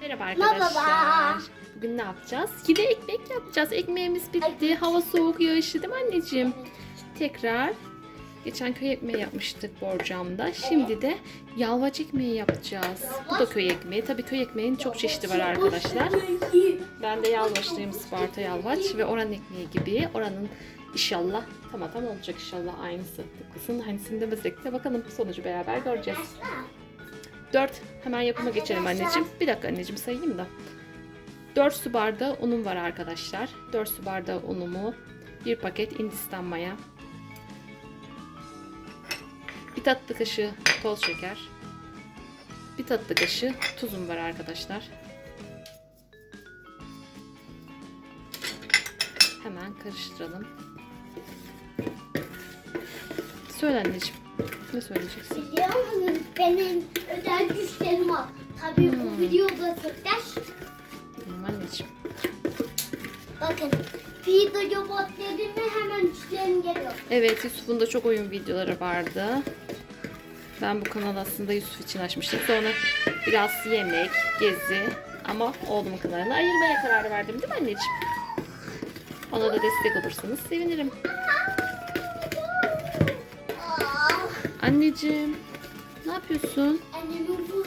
Merhaba arkadaşlar. Merhaba. Bugün ne yapacağız? Yine ekmek yapacağız. Ekmeğimiz bitti. Hava soğuk yağışlı değil mi anneciğim? Tekrar geçen köy ekmeği yapmıştık borcamda. Şimdi de yalvaç ekmeği yapacağız. Bu da köy ekmeği. Tabii köy ekmeğinin çok çeşidi var arkadaşlar. Ben de yalvaçlıyım Sparta yalvaç ve oran ekmeği gibi. Oranın inşallah tamam tam olacak inşallah aynısı. Tıpkısının aynısını demesek de bakalım sonucu beraber göreceğiz. 4 hemen yapıma geçelim anneciğim. Bir dakika anneciğim sayayım da. 4 su bardağı unum var arkadaşlar. 4 su bardağı unumu, bir paket Hindistan maya, bir tatlı kaşığı toz şeker, bir tatlı kaşığı tuzum var arkadaşlar. Hemen karıştıralım. Söyle anneciğim. Ne söyleyeceksin? Biliyor musunuz benim özel güçlerim var. Tabii Hmm. bu videoda çekler. Tamam anneciğim. Bakın. Video robot dediğimde hemen güçlerim geliyor. Evet Yusuf'un da çok oyun videoları vardı. Ben bu kanalı aslında Yusuf için açmıştım. Sonra biraz yemek, gezi ama oğlumun kanalını ayırmaya karar verdim değil mi anneciğim? Ona da destek olursanız sevinirim. Anneciğim ne yapıyorsun? annemi vurdu.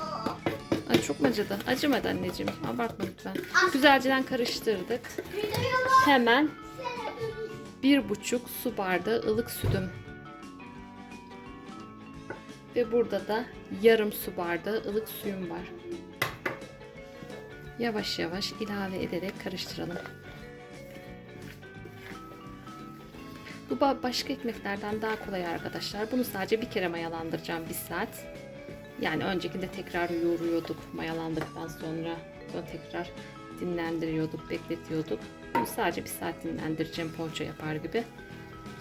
Aa, Ay çok mu acıdı? Acımadı anneciğim. Abartma lütfen. Güzelceden karıştırdık. Hemen bir buçuk su bardağı ılık sütüm. Ve burada da yarım su bardağı ılık suyum var. Yavaş yavaş ilave ederek karıştıralım. Bu ba- başka ekmeklerden daha kolay arkadaşlar. Bunu sadece bir kere mayalandıracağım bir saat. Yani öncekinde tekrar yoğuruyorduk mayalandıktan sonra. Sonra tekrar dinlendiriyorduk, bekletiyorduk. Bunu sadece bir saat dinlendireceğim poğaça yapar gibi.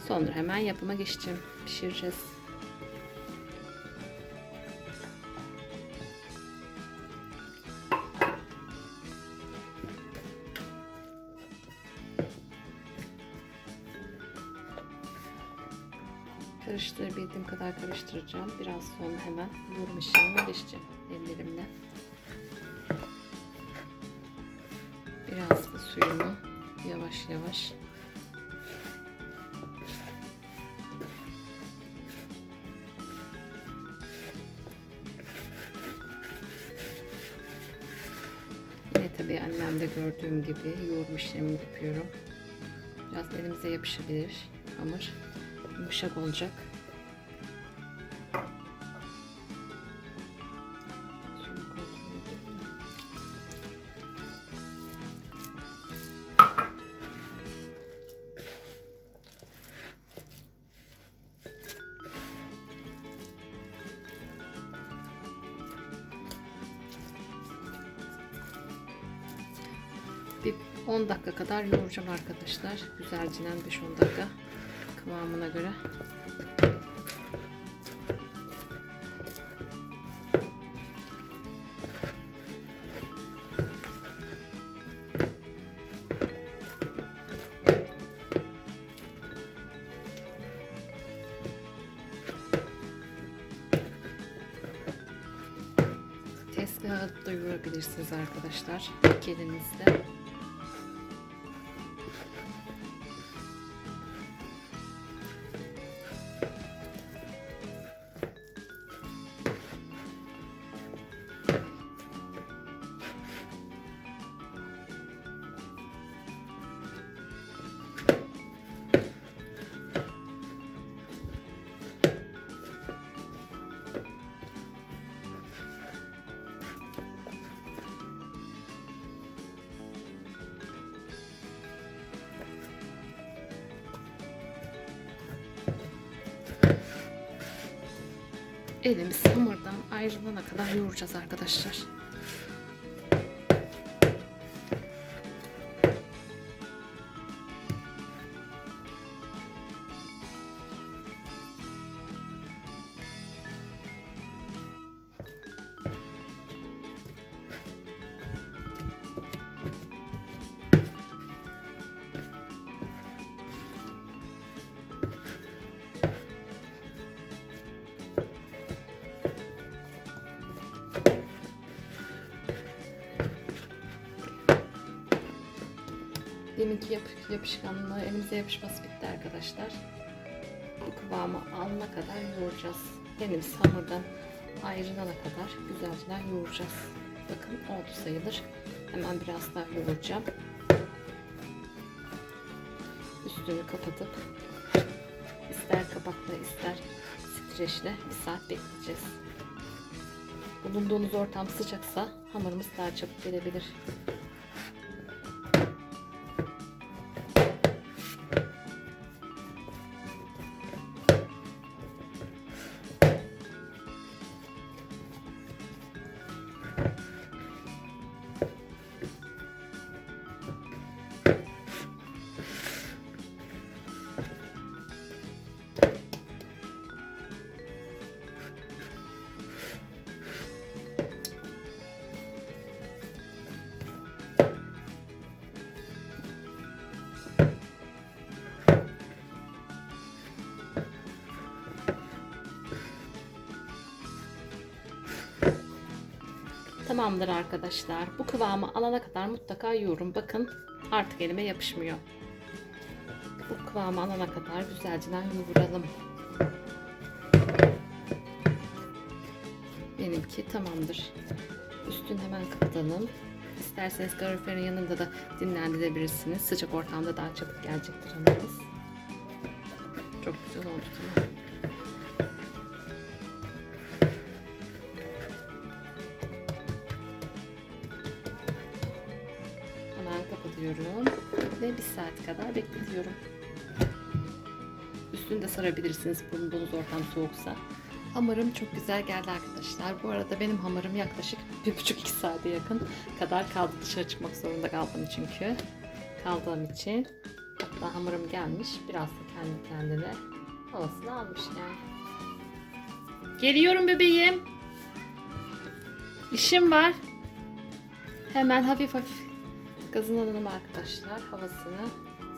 Sonra hemen yapıma geçeceğim. Pişireceğiz. Karıştırabildiğim kadar karıştıracağım. Biraz sonra hemen yoğurma işlemine geçeceğim ellerimle. Biraz da suyumu yavaş yavaş Yine tabii annemde gördüğüm gibi yoğurma işlemini yapıyorum. Biraz elimize yapışabilir hamur. Yumuşak olacak. Bir 10 dakika kadar yoğuracağım arkadaşlar. Güzelcinen 5-10 dakika kıvamına göre. Tezgaha da yoğurabilirsiniz arkadaşlar. İki elinizle. Elimiz hamurdan ayrılana kadar yoğuracağız arkadaşlar. Deminki yap yapışkanlığı elimize yapışması bitti arkadaşlar. Bu kıvamı alana kadar yoğuracağız. Elimiz hamurdan ayrılana kadar güzelce yoğuracağız. Bakın oldu sayılır. Hemen biraz daha yoğuracağım. Üstünü kapatıp ister kapakla ister streçle bir saat bekleyeceğiz. Bulunduğunuz ortam sıcaksa hamurumuz daha çabuk gelebilir. Tamamdır arkadaşlar. Bu kıvamı alana kadar mutlaka yoğurun. Bakın artık elime yapışmıyor. Bu kıvamı alana kadar güzelce yoğuralım. Benimki tamamdır. Üstünü hemen kapatalım. İsterseniz kaloriferin yanında da dinlendirebilirsiniz. Sıcak ortamda daha çabuk gelecektir hamurumuz. Çok güzel oldu tamam. 1 saat kadar bekletiyorum. Üstünü de sarabilirsiniz bulunduğunuz ortam soğuksa. Hamarım çok güzel geldi arkadaşlar. Bu arada benim hamarım yaklaşık 1,5-2 saate yakın kadar kaldı. Dışarı çıkmak zorunda kaldım çünkü. Kaldığım için. Hatta hamarım gelmiş. Biraz da kendi kendine havasını almış yani. Geliyorum bebeğim. İşim var. Hemen hafif hafif Gazını alalım arkadaşlar havasını.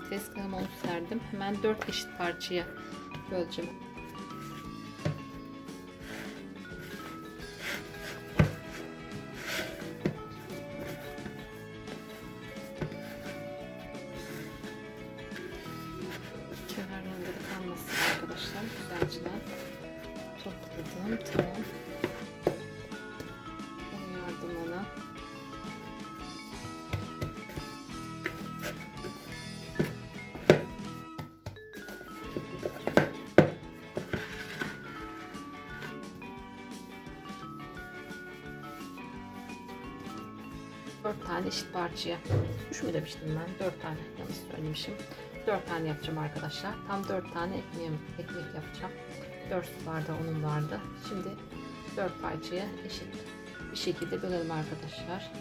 Tezgahıma onu serdim. Hemen 4 eşit parçaya böleceğim. Tane eşit parçaya. Üç mü demiştim ben? Dört tane. Yanlış söylemişim. Dört tane yapacağım arkadaşlar. Tam dört tane ekmeğim, ekmek yapacağım. Dört su bardağı unum vardı. Şimdi dört parçaya eşit bir şekilde bölelim arkadaşlar.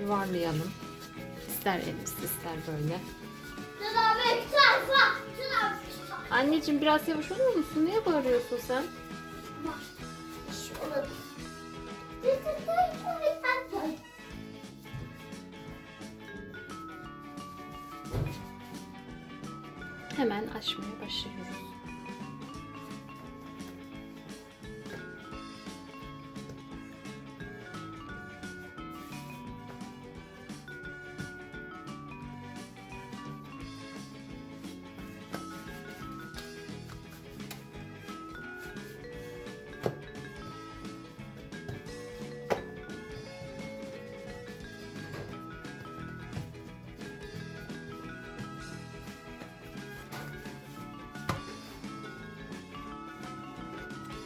Yuvarlayalım. İster elimsiz ister böyle. Anneciğim biraz yavaş olur musun? Niye bağırıyorsun sen? Hemen açmaya başlıyoruz.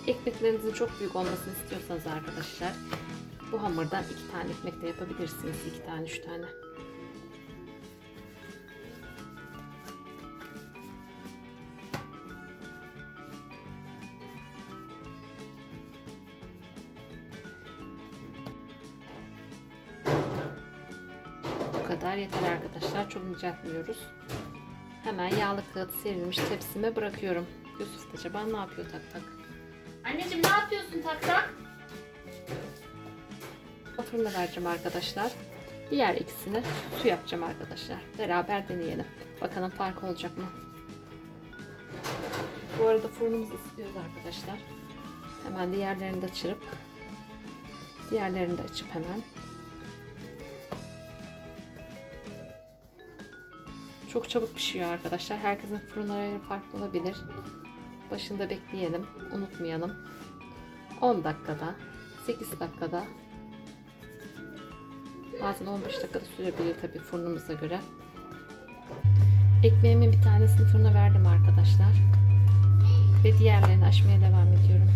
Ekmeklerinizin çok büyük olmasını istiyorsanız arkadaşlar bu hamurdan iki tane ekmek de yapabilirsiniz. iki tane, üç tane. Bu kadar yeter arkadaşlar. Çok inceltmiyoruz. Hemen yağlı kağıt serilmiş tepsime bırakıyorum. Yusuf acaba ne yapıyor tak tak? Anneciğim ne yapıyorsun tak tak? Fırına vereceğim arkadaşlar. Diğer ikisini su yapacağım arkadaşlar. Beraber deneyelim. Bakalım fark olacak mı? Bu arada fırınımızı ısıtıyoruz arkadaşlar. Hemen diğerlerini de açırıp diğerlerini de açıp hemen Çok çabuk pişiyor arkadaşlar. Herkesin fırınları farklı olabilir. Başında bekleyelim. Unutmayalım. 10 dakikada, 8 dakikada bazen 15 dakikada sürebilir tabii fırınımıza göre. Ekmeğimin bir tanesini fırına verdim arkadaşlar. Ve diğerlerini açmaya devam ediyorum.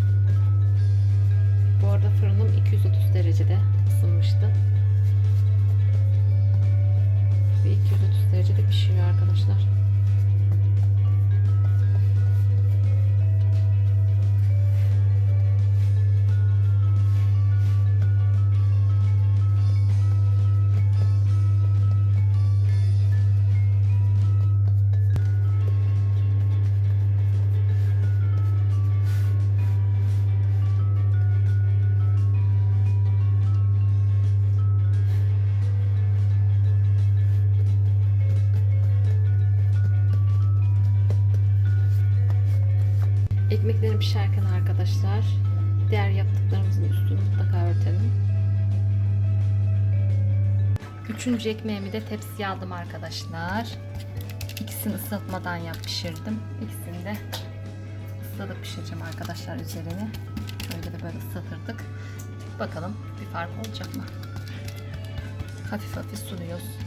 Bu arada fırınım 230 derecede ısınmıştı. Ve 230 derecede pişiyor arkadaşlar. Pişerken arkadaşlar diğer yaptıklarımızın üstünü mutlaka örtelim. Üçüncü ekmeğimi de tepsiye aldım arkadaşlar. İkisini ıslatmadan yap pişirdim. İkisini de ıslatıp pişireceğim arkadaşlar üzerini. Şöyle de böyle ıslatırdık. Bakalım bir fark olacak mı? Hafif hafif suluyoruz.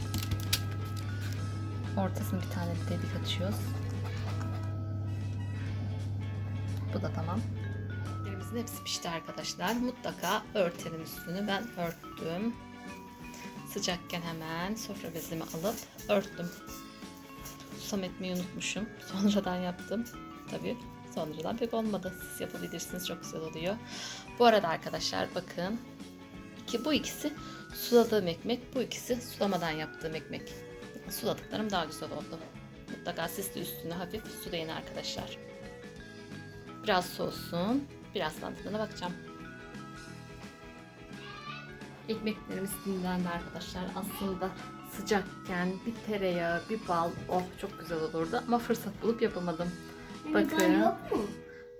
Ortasına bir tane bir delik açıyoruz. Bu da tamam. Ekmeklerimizin hepsi pişti arkadaşlar. Mutlaka örtelim üstünü. Ben örttüm. Sıcakken hemen sofra bezimi alıp örttüm. Susam etmeyi unutmuşum. Sonradan yaptım. Tabii sonradan pek olmadı. Siz yapabilirsiniz. Çok güzel oluyor. Bu arada arkadaşlar bakın. Ki bu ikisi suladığım ekmek. Bu ikisi sulamadan yaptığım ekmek. Suladıklarım daha güzel oldu. Mutlaka siz de üstüne hafif sulayın arkadaşlar. Biraz soğusun. Birazdan tadına bakacağım. Ekmeklerimiz dinlendi arkadaşlar. Aslında sıcakken bir tereyağı, bir bal, oh çok güzel olurdu. Ama fırsat bulup yapamadım. Bakın. Bakın. yok mu?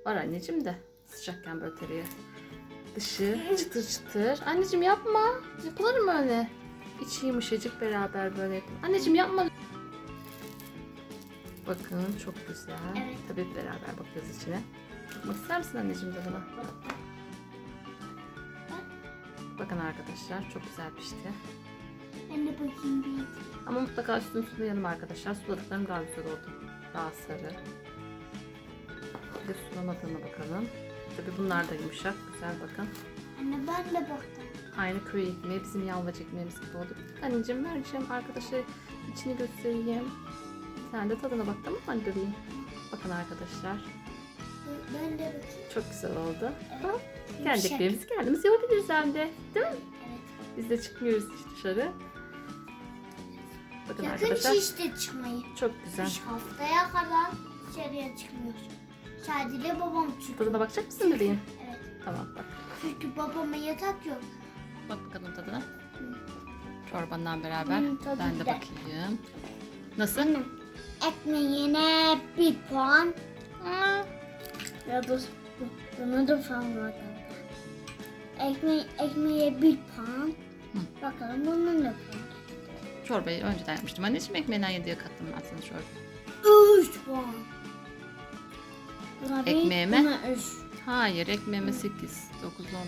Var anneciğim de sıcakken böyle tereyağı. Dışı çıtır çıtır. Anneciğim yapma. Yapılır mı öyle? İçi yumuşacık beraber böyle yapın. Anneciğim yapma. Bakın çok güzel. Evet. Tabii beraber bakıyoruz içine. Bakmak ister misin anneciğim tadına? Bakın arkadaşlar çok güzel pişti. Ben de bakayım bir. Ama mutlaka üstünü sulayalım arkadaşlar. Suladıklarım daha güzel oldu. Daha sarı. Bir de sulamadığına bakalım. Tabii bunlar da yumuşak. Güzel bakın. Anne ben de baktım. Aynı köy ekmeği bizim yalvaç ekmeğimiz gibi oldu. Anneciğim vereceğim arkadaşlar içini göstereyim. Sen de tadına bak tamam mı anne bebeğim? Bakın arkadaşlar Ben de bakayım. çok güzel oldu. Evet. Kendi Yumuşak. ekmeğimizi kendimiz yapabiliriz hem de. Değil mi? Evet. Biz de çıkmıyoruz hiç dışarı. Bakın Yakın arkadaşlar işte çıkmayı. çok güzel. Üç haftaya kadar dışarıya çıkmıyor. Sadece babam çıkıyor. Tadına bakacak mısın bebeğim? Evet. Tamam bak. Çünkü babama yatak yok. Bak bakalım tadına. Çorbandan beraber Hmm, tadı ben de güzel. bakayım. Nasıl? Ekmeğine bir puan. Ya da bunu da falan Ekme ekmeğe bir puan. Hı. Bakalım bunun da puan. Çorbayı önceden yapmıştım. Anneciğim ekmeğinden yediye kattım ben sana çorba. Üç puan. Buna Ekmeğime? Buna üç Hayır ekmeğime 8, 9, 10. puan.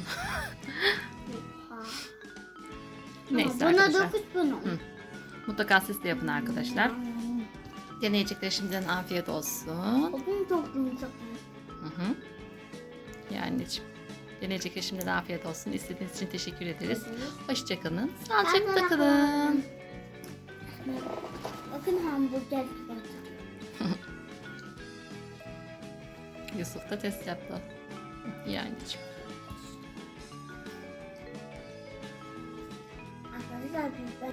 Neyse buna arkadaşlar. dokuz buna. Hı. Mutlaka siz de yapın arkadaşlar. Deneyecekler şimdiden afiyet olsun. Bugün toplum toplum. Hı hı. Ya anneciğim. Deneyecekler şimdiden afiyet olsun. İstediğiniz için teşekkür ederiz. Hoşçakalın. Sağlıcakla kalın. Bakın hamburger. Yusuf da test yaptı. İyi anneciğim. Arkadaşlar